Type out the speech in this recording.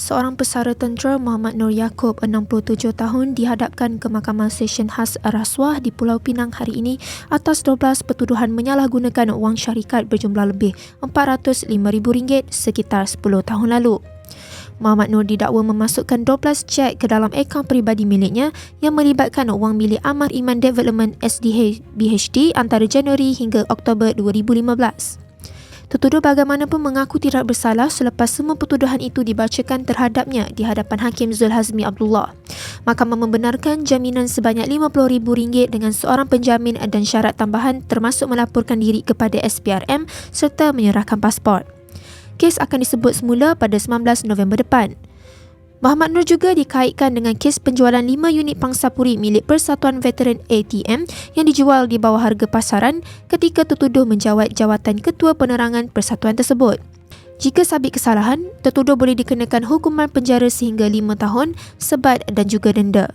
Seorang pesara tentera Muhammad Nur Yaakob, 67 tahun, dihadapkan ke Mahkamah Session Khas Rasuah di Pulau Pinang hari ini atas 12 pertuduhan menyalahgunakan wang syarikat berjumlah lebih RM405,000 sekitar 10 tahun lalu. Muhammad Nur didakwa memasukkan 12 cek ke dalam akaun peribadi miliknya yang melibatkan wang milik Amar Iman Development SDH BHD antara Januari hingga Oktober 2015. Tertuduh bagaimanapun mengaku tidak bersalah selepas semua pertuduhan itu dibacakan terhadapnya di hadapan Hakim Zul Hazmi Abdullah. Mahkamah membenarkan jaminan sebanyak RM50,000 dengan seorang penjamin dan syarat tambahan termasuk melaporkan diri kepada SPRM serta menyerahkan pasport. Kes akan disebut semula pada 19 November depan. Muhammad Nur juga dikaitkan dengan kes penjualan 5 unit pangsapuri milik Persatuan Veteran ATM yang dijual di bawah harga pasaran ketika tertuduh menjawat jawatan Ketua Penerangan Persatuan tersebut. Jika sabit kesalahan, tertuduh boleh dikenakan hukuman penjara sehingga 5 tahun, sebat dan juga denda.